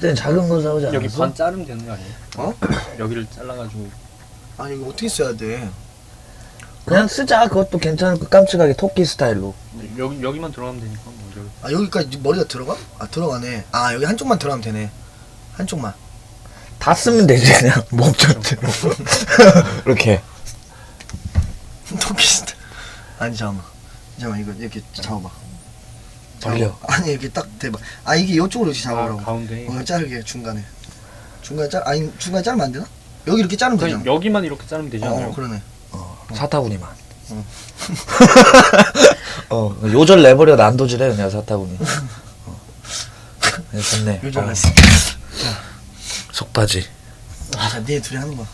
그때는 작은 거 사오지 않았어? 여기 반 자르면 되는 거 아니에요? 어? 여기를 잘라가지고 아니 이거 어떻게 써야 돼? 그냥 쓰자 그것도 괜찮을 거 깜찍하게 토끼 스타일로 여기 여기만 들어가면 되니까 뭐 여기. 아 여기까지 머리가 들어가? 아 들어가네. 아 여기 한쪽만 들어가면 되네. 한쪽만. 다 쓰면 되지 그냥 목전대로 이렇게 토끼스트. 아니 잠깐만. 잠깐만 이거 이렇게 잡아봐. 벌려 아니 이렇게 딱 대봐. 아 이게 이쪽으로 이렇게 아 잡아보라고. 가운데. 어 자르게 중간에. 중간에 잘 아니 중간에 자르면 안 되나? 여기 이렇게 자르면 그냥 되잖아. 여기만 이렇게 자르면 되지 않아요? 어 그러네. 사타구니만 응. 어 요절 내버려 난도질해 그냥 사타구니 어. 네, 좋네 요즘 어. 속바지 자, 네 둘이 하는 거야.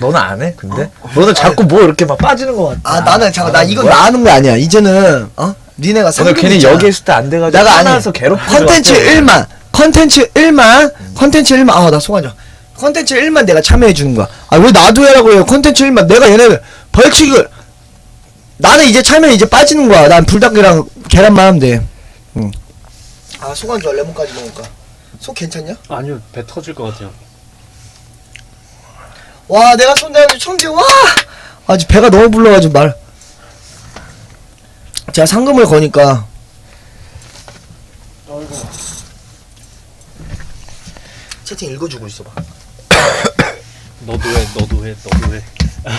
너는 안 해? 근데? 너는 자꾸 뭐 이렇게 막 빠지는 거 같아 아 나는 잠깐 나 이건 뭐야? 나 하는 거 아니야. 이제는 어? 니네가 상금 괜히. 여기 있을 때 안 돼가지고 내가 아니 화나서 괴롭히는 컨텐츠 것 같아. 1만 컨텐츠 1만 컨텐츠 1만 아 나 속아져 컨텐츠 1만 내가 참여해 주는 거야. 아 왜 나도 해라고 해요? 컨텐츠 1만 내가 얘네들 벌칙을. 나는 이제 참여 이제 빠지는 거야. 난 불닭이랑 계란만 하면 돼아 속안 좋아 레몬까지 먹을까? 속 괜찮냐? 아니요 배 터질 것 같아요. 와 내가 손 대가지고 처음 와! 아직 배가 너무 불러가지고 말 제가 상금을 거니까. 채팅 읽어주고 있어봐. 너도 해, 너도 해, 너도 해.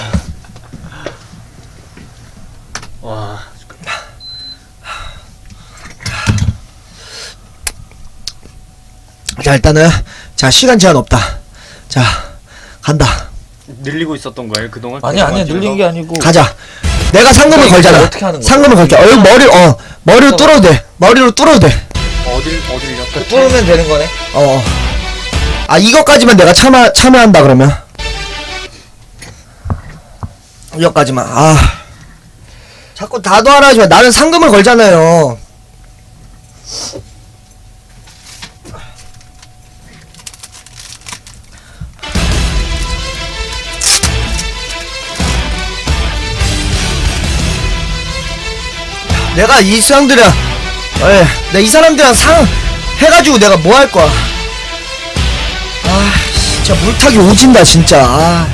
와, 자 일단은 자 시간 제한 없다. 자 간다. 늘리고 있었던 거예요 그동안? 아니 아니 늘린 게 아니고. 가자 내가 상금을 이거 걸잖아. 어떻게 하는 거야? 상금을 걸게 어 여기 머리 어 머리로 뚫어도 돼. 머리로 뚫어도 돼. 어딜 어딜요? 뚫으면 되는 거네? 어. 아 이것까지만 내가 참여 참여한다 그러면. 이것까지만. 아. 자꾸 다도 하라 하지 마. 나는 상금을 걸잖아요 내가 이 사람들이랑 에, 내가 이 사람들이랑 상 해가지고 내가 뭐 할 거야 아 진짜 물타기 오진다 진짜 아.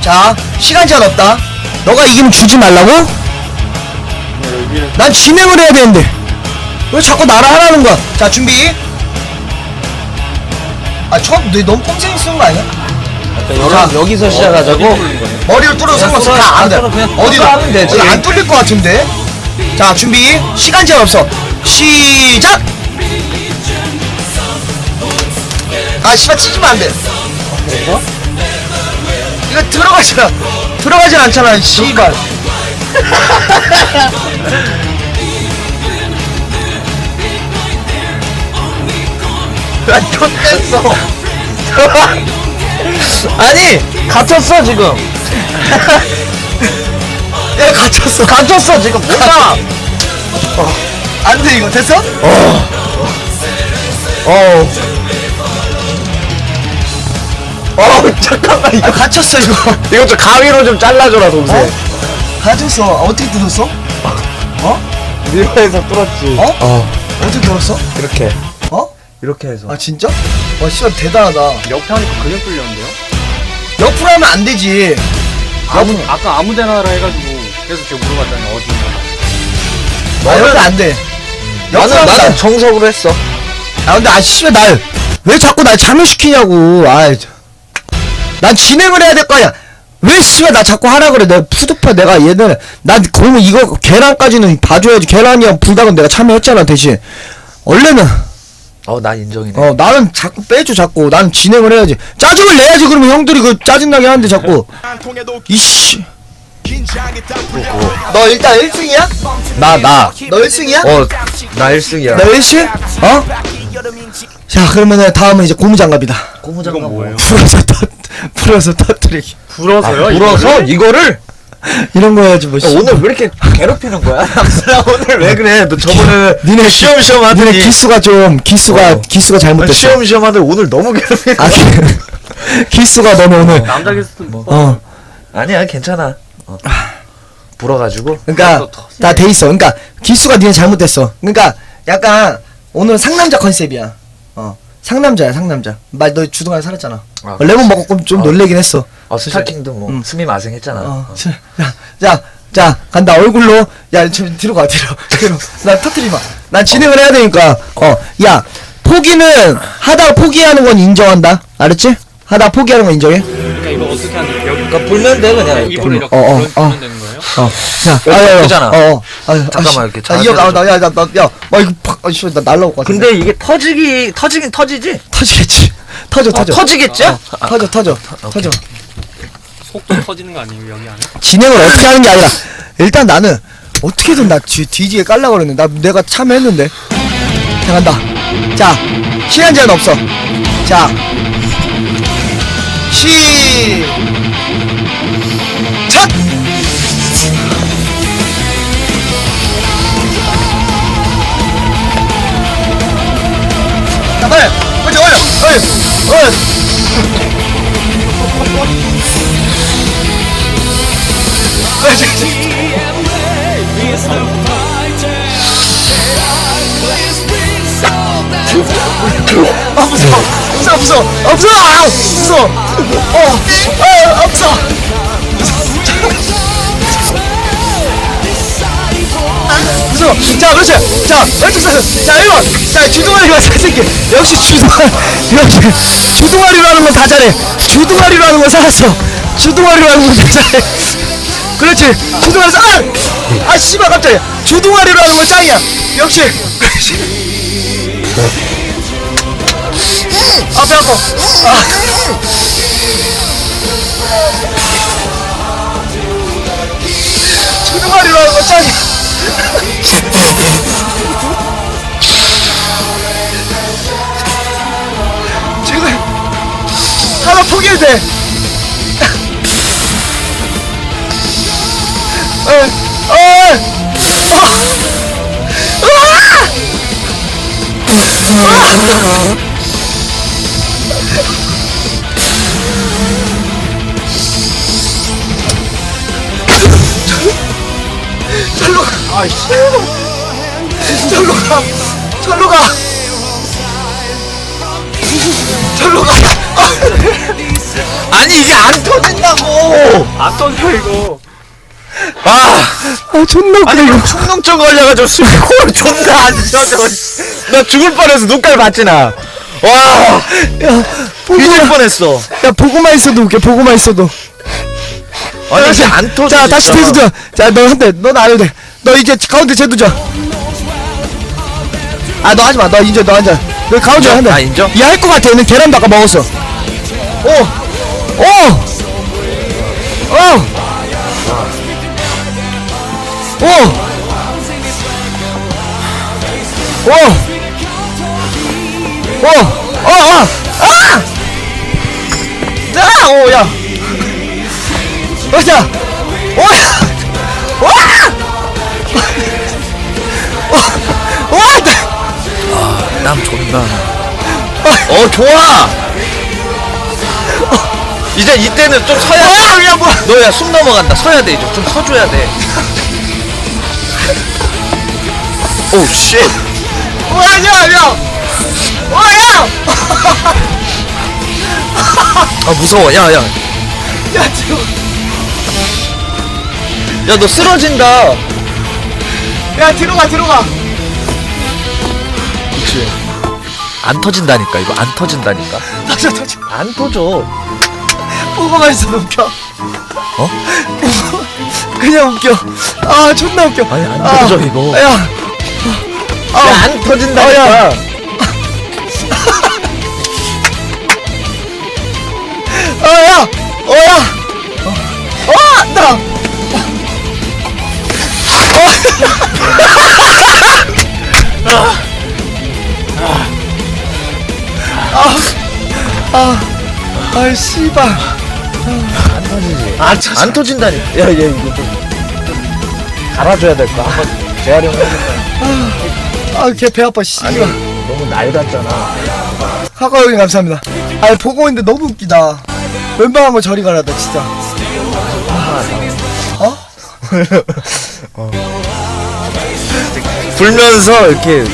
자 시간 제한 없다 너가 이기면 주지 말라고? 난 진행을 해야 되는데 왜 자꾸 나를 하라는 거야 자 준비 아 처음 너 너무 꼼생이 쓰는 거 아니야? 여기, 여기서 시작하자고. 머리를 뚫어도 상관없어 다 안 돼. 그냥 어디다? 뚫어 하면 되지. 안 뚫릴 것 같은데? 자 준비. 시간 제한 없어. 시작! 아 씨발 치지면 안돼. 이거 들어가잖아 들어가진 않잖아 씨발. 나또 뗐어 아니 갇혔어 지금. 야 갇혔어. 갇혔어 지금. 뭐야? 안돼 이거 됐어? 어우 어우 잠깐만. 아 이거 갇혔어 이거. 이거 좀 가위로 좀 잘라줘라 동생. 어? 갇혔어. 아, 어떻게 뚫었어? 밀어에서 뚫었지. 어? 어. 어떻게 뚫었어? 이렇게. 어? 이렇게 해서. 아 진짜? 와 씨발 대단하다. 옆에 하니까 그냥 뚫렸는데요? 옆으로 하면 안 되지. 아무 아까 아무데나 하라 해가지고 그래서 제가 물어봤잖아요 어디. 아 옆에 안돼. 옆으로 나는 하면 나는 안- 정석으로 했어. 아 근데 아 씨발 날왜 자꾸 날 참여시키냐고. 아이 저- 난 진행을 해야 될 거 아니야. 왜 씨발 나 자꾸 하라 그래? 내가 푸드파 내가 얘들 난 그러면 이거 계란까지는 봐줘야지. 계란이랑 불닭은 내가 참여했잖아 대신. 원래는 어 나 인정이네 어 나는 자꾸 빼줘 자꾸 나는 진행을 해야지 짜증을 내야지 그러면 형들이 그 짜증나게 하는데 자꾸 이씨 너 일단 1승이야? 나 나 너 1승이야? 어 나 1승이야 너 1승? 어? 자 그러면은 다음은 이제 고무장갑이다 고무장갑 뭐예요? 풀어서 터 풀어서 터뜨리기 불어서요? 불어서 이거를 이런 거 해야지 뭐 야, 오늘 왜 이렇게 괴롭히는 거야? 남순아 오늘 왜 그래? 너 저번에 니네 시험 시험 니네 하더니 기수가 좀 기수가 어. 기수가 잘못됐어 시험 시험 하더니 오늘 너무 괴롭히는 아 기- 기수가 너는 오늘 남자 게스트 뭐 어 아니야 괜찮아 어. 불어가지고 그러니까 또 터지네. 다돼 있어. 그러니까 기수가 니네 잘못됐어. 그러니까 약간 오늘 상남자 컨셉이야. 어 상남자야 상남자. 말 너 주둥아리 살았잖아. 아, 어, 레몬 먹고 좀 어. 놀래긴 했어. 어 스타킹도 뭐 음. 스미 마생했잖아. 어, 어. 자, 자, 자, 간다. 얼굴로. 야, 저, 뒤로 가, 뒤로. 뒤로. 나 터트리 마. 난 진행을 해야 되니까. 어, 야, 포기는 하다가 포기하는 건 인정한다. 알았지? 하다가 포기하는 건 인정해? 그러니까 이거 어떻게 하는데 여기 그러니까 불면 돼 그냥. 이렇게. 이렇게 어, 어, 불면 어. 되는 거예요? 어, 자. 어, 어. 아유, 잠깐만. 이렇게 아, 이거, 나, 야, 나, 나, 야, 와, 이거 팍, 아이씨, 나 날라올 것 같아. 근데 이게 터지기 터지긴 터지지. 터지겠지. 터져, 터져. 터지겠죠? 어, 터져, 터져, 터져. 속도 터지는 거 아니에요 여기 안에? 진행을 어떻게 하는 게 아니라, 일단 나는 어떻게든 나 뒤, 뒤지게 깔라고 그랬는데, 나, 내가 참여했는데. 자, 간다. 자, 시간 제한 없어. 자, 시, 아 무서워 무서워 무서워 아 무서워 아 무서워 어아 아, 무서워 무서워 자 그렇지. 자 왼쪽 사슴 자 1번. 자 주둥아리가 잘생겨 역시 주둥아리 역시 주둥아리로 하는 건 다 잘해. 주둥아리로 하는 건 살았어. 주둥아리로 하는 건 다 잘해. 그렇지. 주둥아리 아! 아 씨발 깜짝이야 주둥아리로 하는 건 짱이야. 역시. 아, 배 아파. 아. 주둥아리로 하는 거 짱이야. 지금 하나 포기해도 돼. 어, 어, 절로 가. 아이씨. 절로 가. 절로 가. 절로 가. 아니 이게 안 터진다고. 안 터져 이거 아. 아, 존나 웃겨, 아니 이거. 이거 충농증 걸려가지고 숨이 코를 존나 안 쉬어져. 나 죽을 뻔해서 눈깔 봤지 나. 와. 야, 뒤질 보고만, 뻔했어. 야, 보고만 있어도 웃겨, 보고만 있어도. 아니 자, 안 터져. 자, 다시 진짜. 대두자. 자, 너 한 대, 넌 안 해도 돼. 너 이제 가운데 제두자. 아, 너 하지 마. 너 이제 너 앉아. 너 가운데 한 대. 아, 인정? 얘할것 같아. 얘는 계란도 아까 먹었어. 오! 오! 어! 오! 오! 오! 어! 어! 아! 아! 오, 야! 오야! 와! 와! 나- 땀 존나. 어 좋아. 이제 이때는 좀 서야. 아, 야, 뭐야! 너야 숨 넘어간다. 서야 돼 이제 좀 서줘야 돼. 오 쉣. 와, 야, 야! 와, 야! 아 무서워. 야 야. 야, 지금. 야 너 쓰러진다. 야, 뒤로 가, 뒤로 가. 그치. 안 터진다니까 이거 안 터진다니까. 터져, 터져. 안 터져. 보고만 있어도 웃겨. 어? 그냥 웃겨. 아, 존나 웃겨. 아니, 안 아, 터져, 이거. 야. 아, 안 터진다니까. 어, 야! 어, 야! 어, 어, 나! 어. 아, 아, 아, 씨발. 안 터지지. 안, 터지. 안 터진다니까. 야, 얘 이거 좀 갈아줘야 될 거. 한번 재활용 해볼까? 아, 걔 배 아파, 씨발. 너무 낡았잖아. 카카오 형님 감사합니다. 아, 보고 있는데 너무 웃기다. 웬만하면 저리 가라, 나 진짜. 어? 어. 불면서 이렇게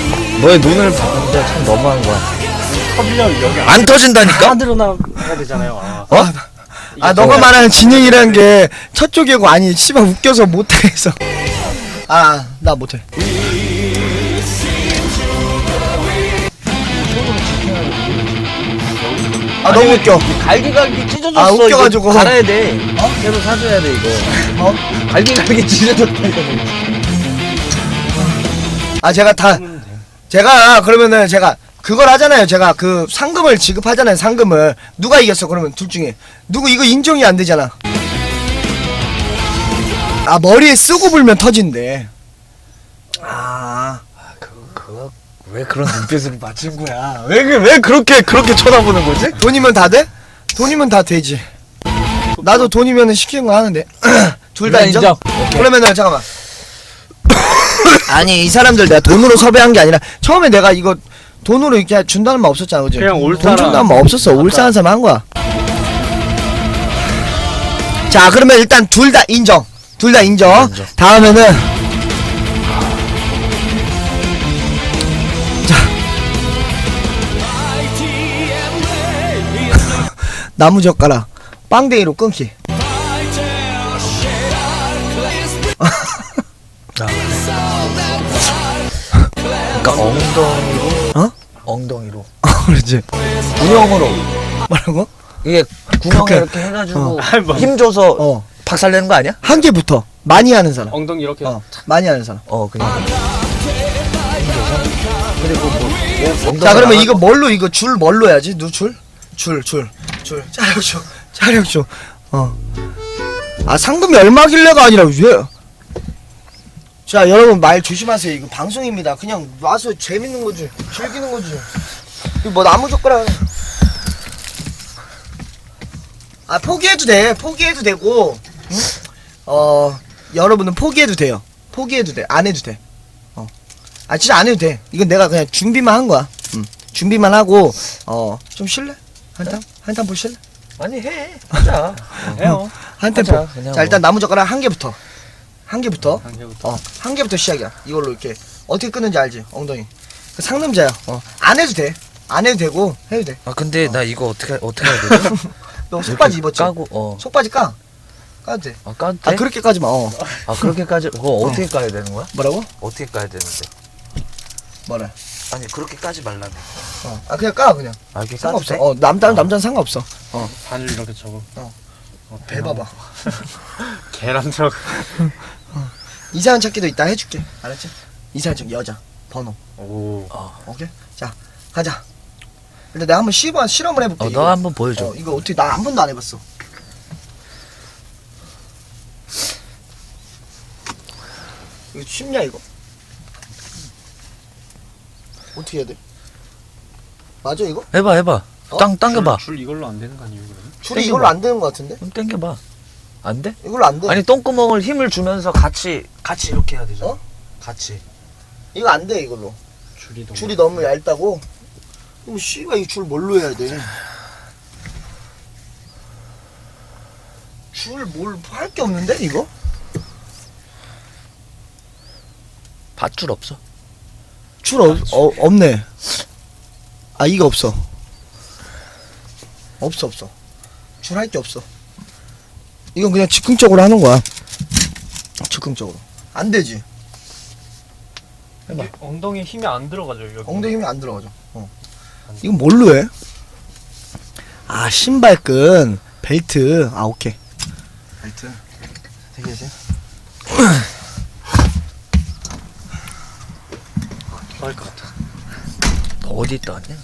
너의 눈을 봤는데 참 너무한 거야. 터지려면 여기 안 터진다니까? 안 드러나야 되잖아요. 아. 어? 아 너가 말하는 진행이란 게 첫 쪽이고 아니 씨발 웃겨서 못해서 아 나 못해 아 너무 웃겨 갈기갈기 찢어졌어. 아, 웃겨가지고. 이거 갈아야 돼. 어? 새로 사줘야 돼 이거. 어? 갈기갈기 찢어졌다 이거. 아 제가 다 제가 그러면은 제가 그걸 하잖아요 제가 그 상금을 지급하잖아요 상금을 누가 이겼어 그러면 둘 중에 누구 이거 인정이 안 되잖아 아 머리에 쓰고 불면 터진대 아 그거 그거 왜 그런 눈빛으로 맞춘 거야? 왜, 그- 왜 그렇게 그렇게 쳐다보는 거지? 돈이면 다 돼? 돈이면 다 되지 나도 돈이면 시키는 거 하는데 둘 다 인정? 그러면은 잠깐만 아니 이 사람들 내가 돈으로 섭외한 게 아니라 처음에 내가 이거 돈으로 이렇게 준다는 말 없었잖아 그지? 그냥 올 돈 사람. 준다는 말 없었어 올사한 사람 한 거야 자 그러면 일단 둘 다 인정 둘 다 인정. 인정. 다음에는 나무젓가락 빵댕이로 끊기 그러니까 엉덩이로 어? 엉덩이로 그렇지 구멍으로 뭐라고? 이게 구멍에 그렇게. 이렇게 해가지고 어. 아이, 뭐. 힘 줘서 어 박살내는 거 아니야? 한 개부터 많이 하는 사람 엉덩이 이렇게 어 많이 하는 사람 어 그냥 힘 줘서 그리고 뭐 엉덩이 자 그러면 이거 뭘로 이거 줄 뭘로 해야지? 누 줄? 줄 줄 줄. 자력줄. 자력줄. 어아 상금이 얼마길래가 아니라 왜? 자 여러분 말 조심하세요. 이거 방송입니다. 그냥 와서 재밌는 거지 즐기는 거지. 이거 뭐 나무 젓가락. 아 포기해도 돼. 포기해도 되고 응? 어 여러분은 포기해도 돼요. 포기해도 돼안 해도 돼. 아 진짜 안 해도 돼. 이건 내가 그냥 준비만 한 거야. 음. 준비만 하고 어 좀 쉴래? 한탄 한탄 보실래? 아니 해 하자 해요. 한탄 하자, 보. 그냥 자 일단 나무 젓가락 한 개부터 한 개부터 한 개부터. 어 한 개부터 시작이야. 이걸로 이렇게 어떻게 끊는지 알지? 엉덩이. 그 상남자야. 어 안 해도 돼. 안 해도 되고 해도 돼. 아 근데 나 이거 어떻게 어떻게 해야 되지? 너 속바지 입었지? 까고 어아 속바지 까. 까도 돼. 까도 돼? 아 그렇게까지 마. 어. 아 그렇게까지 그거 어떻게 까야 되는 거야? 뭐라고? 어떻게 까야 되는데? 뭐래? 아니 그렇게 까지 말라며 어. 아 그냥 까 그냥. 아 이게 까도 상관없어. 돼? 어 남자 남자는 상관없어. 바늘 이렇게 접어. 어. 어, 배 봐봐. 계란 적. 이상한 찾기도 이따 해줄게. 알았지? 이상한 찾기 여자 번호. 오. 어, 오케이? 자, 가자. 일단 내가 한번 시범 실험을 해볼게. 어 이거. 너 한번 보여줘 어, 이거 어떻게 나 한 번도 안 해봤어. 이거 쉽냐 이거? 어떻게 해야 돼? 맞아 이거? 해봐 해봐 어? 땅 당겨봐 줄, 줄 이걸로 안 되는 거 아니에요, 그러면? 줄이 땡겨봐. 이걸로 안 되는 것 같은데? 그럼 당겨봐 안 돼? 이걸로 안 돼. 아니 똥구멍을 힘을 주면서 같이 같이 이렇게 해야 되잖아 어? 같이 이거 안 돼 이걸로. 줄이 너무. 줄이 너무 얇다고. 그럼 씨발 이 줄 뭘로 해야 돼? 줄 뭘 할 게 없는데 이거? 밧줄 없어 줄 없, 어, 없네. 아 이거 없어. 없어 없어. 줄 할 게 없어. 이건 그냥 즉흥적으로 하는 거야. 즉흥적으로. 안 되지. 해봐. 이게 엉덩이에 힘이 안 들어가죠, 여기. 엉덩이 힘이 안 들어가죠. 어. 이건 뭘로 해? 아 신발끈, 벨트. 아 오케이. 벨트. 되게 지좋 아할 것 같아. 너 어디 있다 왔냐?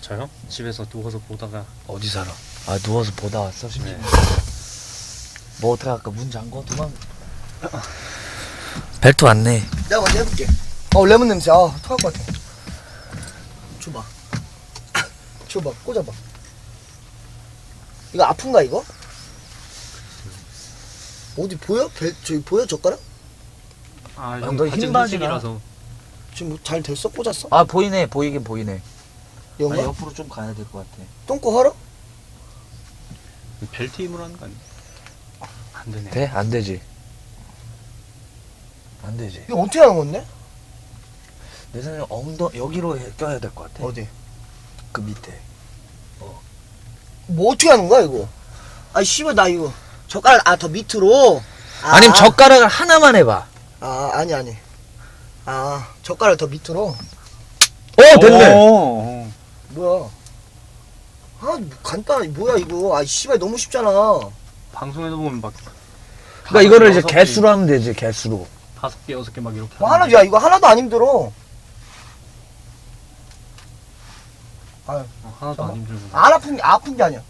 저요? 집에서 누워서 보다가. 어디 살아? 아 누워서 보다 왔어 심지어 네. 뭐 어떻게 할까 문 잠궈 도망 벨트 왔네 내가 먼저 해볼게. 어 레몬 냄새. 아 토할 것 같아. 줘봐. 줘봐. 꽂아봐. 이거 아픈가 이거? 어디 보여? 벨 저기 보여 젓가락? 아, 너형 빠지나? 흰색이라서. 지금 뭐잘 됐어? 꽂았어? 아 보이네 보이긴 보이네? 아니, 옆으로 좀 가야 될 것 같아 똥꼬 하러? 벨트 힘으로 하는 거 아니야? 안 되네. 돼? 안 되지 안 되지. 이거 어떻게 하는 건데? 내 생각에 엉덩 여기로 해- 껴야 될 것 같아. 어디? 그 밑에. 뭐 어떻게 하는 거야 이거? 아 씨발 나 이거 젓가락 아 더 밑으로. 아, 아니면 젓가락을 하나만 해봐. 아 아니 아니. 아 젓가락 더 밑으로. 어 됐네. 오, 뭐야? 아 간단해 뭐야 이거? 아 씨발 너무 쉽잖아. 방송에서 보면 막 그러니까 이거를 이제 개, 개수로 하면 되지 개수로. 다섯 개 여섯 개 막 이렇게 뭐 하나 야 이거 하나도 안 힘들어. 어, 하나도 안 힘들고 안 아픈 게 아픈 게 아니야.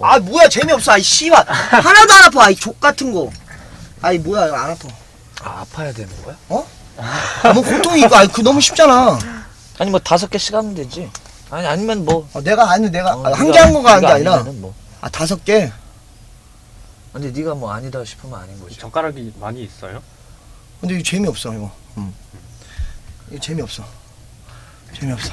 아 뭐야 재미없어. 아이 씨발 하나도 안 아파. 아이 족 같은 거. 아이 뭐야 이거 안 아파. 아 아파야 되는 거야? 아, 뭐 고통이 이거 아이 그 너무 쉽잖아. 아니 뭐 다섯 개씩 하면 되지. 아니 아니면 뭐 아, 내가 아니 내가 어, 한 네가- 개한 거가 한 게 네가 아니라 아니면은 뭐. 아 다섯 개. 근데 네가 뭐 아니다 싶으면 아닌 거지. 젓가락이 많이 있어요? 근데 이거 재미없어 이거. 음. 이거 재미없어. 재미없어.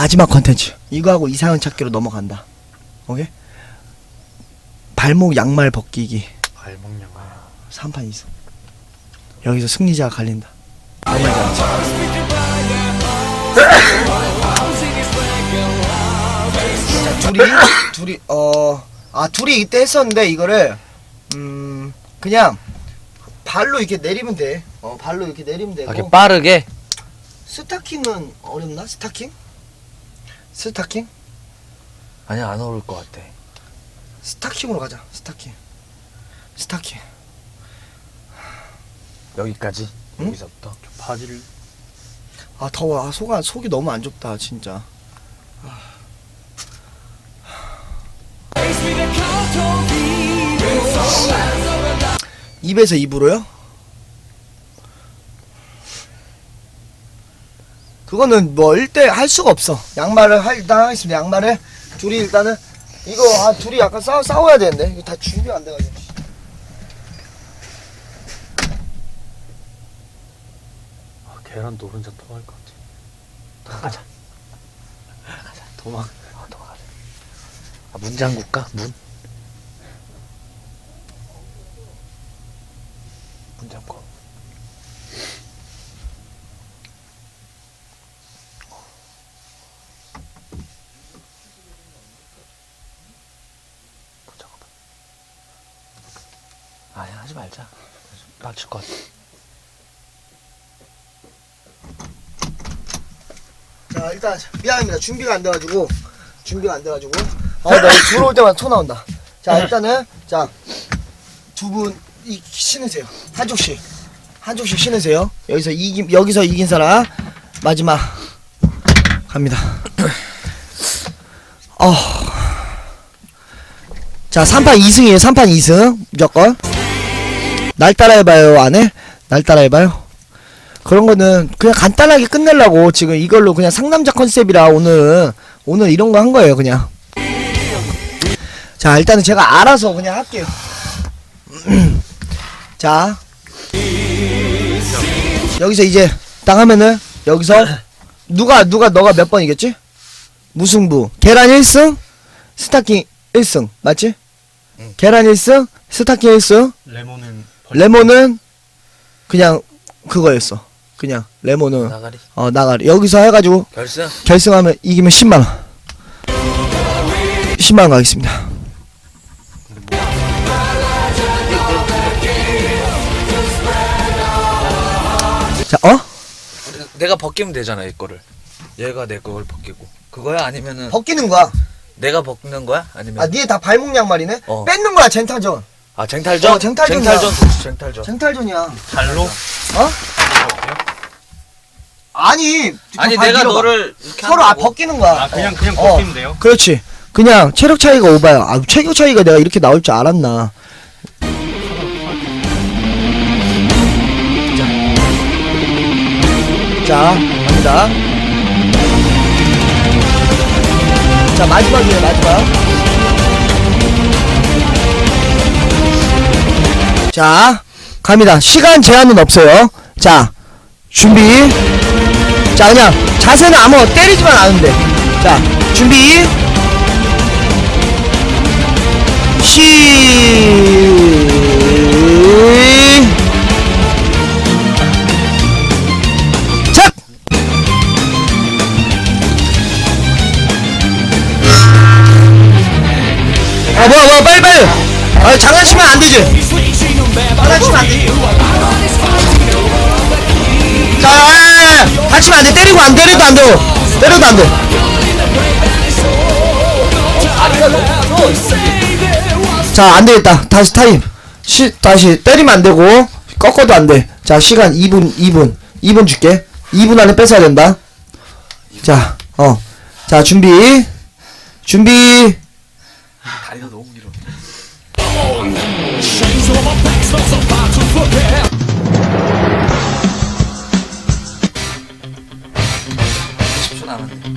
마지막 컨텐츠 이거하고 이상형 찾기로 넘어간다. 오케이? 발목 양말 벗기기 발목 양말 3판 2승 여기서 승리자가 갈린다. 아니야, 자, 둘이 둘이 어아 둘이 이때 했었는데 이거를 음 그냥 발로 이렇게 내리면 돼. 어 발로 이렇게 내리면 되고. 아, 이렇게 빠르게. 스타킹은 어렵나? 스타킹? 스타킹? 아니 안 어울릴 것 같아. 스타킹으로 가자. 스타킹. 스타킹. 여기까지. 응? 여기서부터. 바지를 아 더워. 아 속아 속이 너무 안 좋다 진짜. 입에서 입으로요? 그거는 뭐 일대 할 수가 없어. 양말을 할 일단 하겠습니다. 양말을 둘이 일단은 이거 아 둘이 약간 싸워 싸워야 되는데 이거 다 준비 안 돼가지고. 아, 계란 노른자 토할 것 같아 가자. 도망 어. 아, 문 잠글까? 문? 문 잠궈. 문 잠궈봐. 아니, 하지 말자. 빡칠 것 같아. 자 일단 미안합니다. 준비가 안 돼가지고 준비가 안 돼가지고 아나 들어올 때마다 토 나온다. 자 일단은 자두 분이 신으세요. 한쪽씩 한쪽씩 신으세요. 여기서 이긴 여기서 이긴 사람 마지막 갑니다. 어. 자 3판 2승이에요. 3판 2승 무조건. 날 따라해봐요 안 해? 날 따라해봐요. 그런 거는 그냥 간단하게 끝내려고 지금 이걸로 그냥 상남자 컨셉이라 오늘 오늘 이런 거 한 거예요 그냥 자 일단은 제가 알아서 그냥 할게요 자 여기서 이제 딱 하면은 여기서 누가 누가 너가 몇 번 이겼지? 무승부 계란 1승 스타킹 1승 맞지? 응. 계란 1승 스타킹 1승 레몬은 레몬은 그냥 그거였어. 그냥 레몬은 나가리. 어 나가리 여기서 해가지고 결승? 결승하면 이기면 10만 원. 10만 원 가겠습니다. 자, 어? 내가 벗기면 되잖아, 이 거를. 얘가 내걸 벗기고. 그거야? 아니면은 벗기는 거야. 내가 벗는 거야? 아니면 아, 니네 다 발목 양말이네. 어. 뺏는 거야, 젠탈전. 아 쟁탈전? 어, 쟁탈전이야. 쟁탈전 좋지 쟁탈전 젠탈전이야. 발로 어? 아니, 아니 발 내가 밀어봐. 너를 이렇게 서로 아 한다고. 벗기는 거야. 아 그냥 어. 그냥 어. 벗기면 돼요? 그렇지. 그냥 체력 차이가 오바야. 아, 체격 차이가 내가 이렇게 나올 줄 알았나. 자, 자 갑니다. 자, 마지막이에요, 마지막. 자, 갑니다. 시간 제한은 없어요. 자, 준비. 자, 그냥 자세는 아무 때리지만 돼. 자 준비. 시작! 아 뭐야 뭐야 빨리 빨리. 아 장난치면 안 되지. 장난치면 안 되지 때리고 안 때려도 안 돼요 때려도 안돼 자 안되겠다. 다시 타임. 시 다시 때리면 안되고 꺾어도 안돼 자 시간 2분 2분. 2분 줄게. 2분 안에 뺏어야 된다. 자 어 자 준비. 준비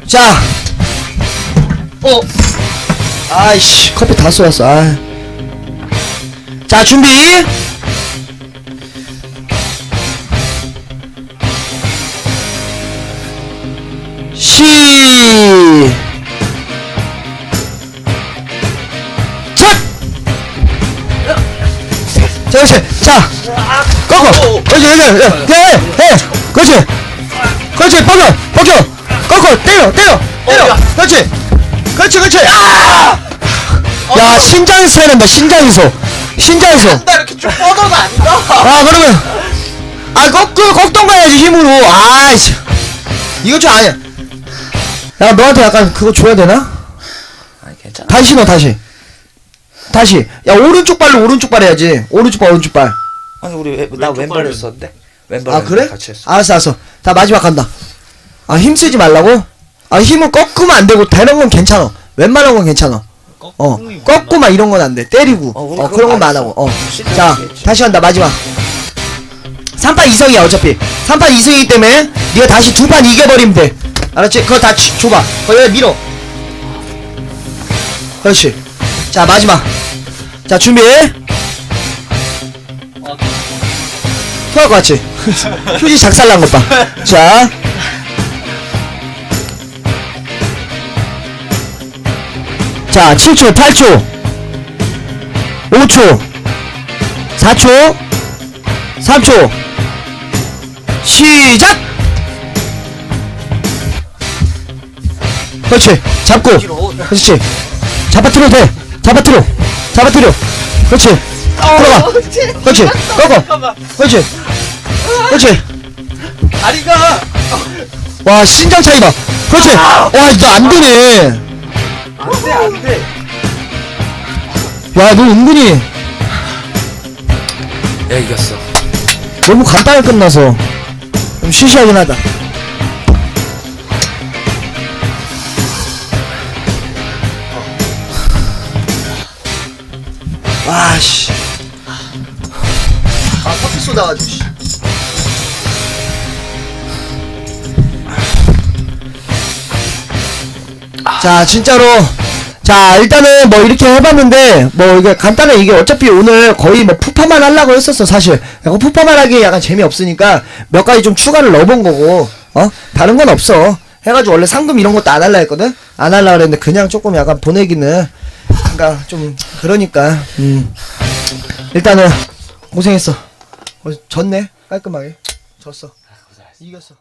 자, 어, 아이씨, 커피 다 쏟았어. 아. 자, 준비. 시. 첫. 자, 그렇지. 자, 꺾어. 그렇지, 그렇지. 야, 해, 해. 그렇지. 그렇지, 뻗어, 뻗어. 야 신장에서 해야 된다, 신장에서. 신장에서. 나 이렇게 쭉 뻗어도 안 가. 아, 그러면. 아, 꺾어, 꺾던 가야지, 힘으로. 아이씨. 이거 좀 아니야. 야, 너한테 약간 그거 줘야 되나? 아니 괜찮아. 다시 넣어, 다시. 다시. 야, 오른쪽 발로 오른쪽 발 해야지. 오른쪽 발, 오른쪽 발. 아니 우리 왜, 나 왼쪽 왼발 발은- 했었는데. 왼발 아, 그래? 같이 했어. 알았어, 알았어. 자, 마지막 간다. 아, 힘 쓰지 말라고? 아, 힘을 꺾으면 안 되고, 되는 건 괜찮아. 웬만한 건 괜찮아. 어, 꺾고 막 이런 건 안 돼. 때리고. 어, 어, 우리 그런 그런 건 거 안 안 하고. 어. 시즌 자. 다시 한다, 마지막. 3판 2성이야, 어차피. 3판 2성이기 때문에, 네가 다시 두 판 이겨버리면 돼. 알았지? 그거 다 치- 줘봐. 그거 여기 밀어. 그렇지. 자, 마지막. 자, 준비. 토할 것 같지? 휴지 작살난 것 봐. 자. 자, 7초, 8초, 5초, 4초, 3초, 시작! 그렇지, 잡고, 그렇지, 잡아뜨려 돼, 잡아뜨려, 잡아뜨려, 그렇지, 들어가, 그렇지, 꺾어, 그렇지, 그렇지, 다리가. 와, 신장 차이 봐, 그렇지, 와, 너안 되네. 안돼 안돼. 야, 너 은근히 야 이겼어. 너무 간단히 끝나서 좀 시시하긴 하다. 와, 씨. 아, 커피 쏟아가지고, 씨. 자, 진짜로. 자, 일단은 뭐 이렇게 해봤는데, 뭐 이게 간단해. 이게 어차피 오늘 거의 뭐 푸파만 하려고 했었어, 사실. 약간 푸파만 하기에 약간 재미없으니까 몇 가지 좀 추가를 넣어본 거고, 어? 다른 건 없어. 해가지고 원래 상금 이런 것도 안 할라 했거든? 안 할라 그랬는데 그냥 조금 약간 보내기는, 그니까 좀, 그러니까, 음. 일단은 고생했어. 어, 졌네? 깔끔하게. 졌어. 이겼어.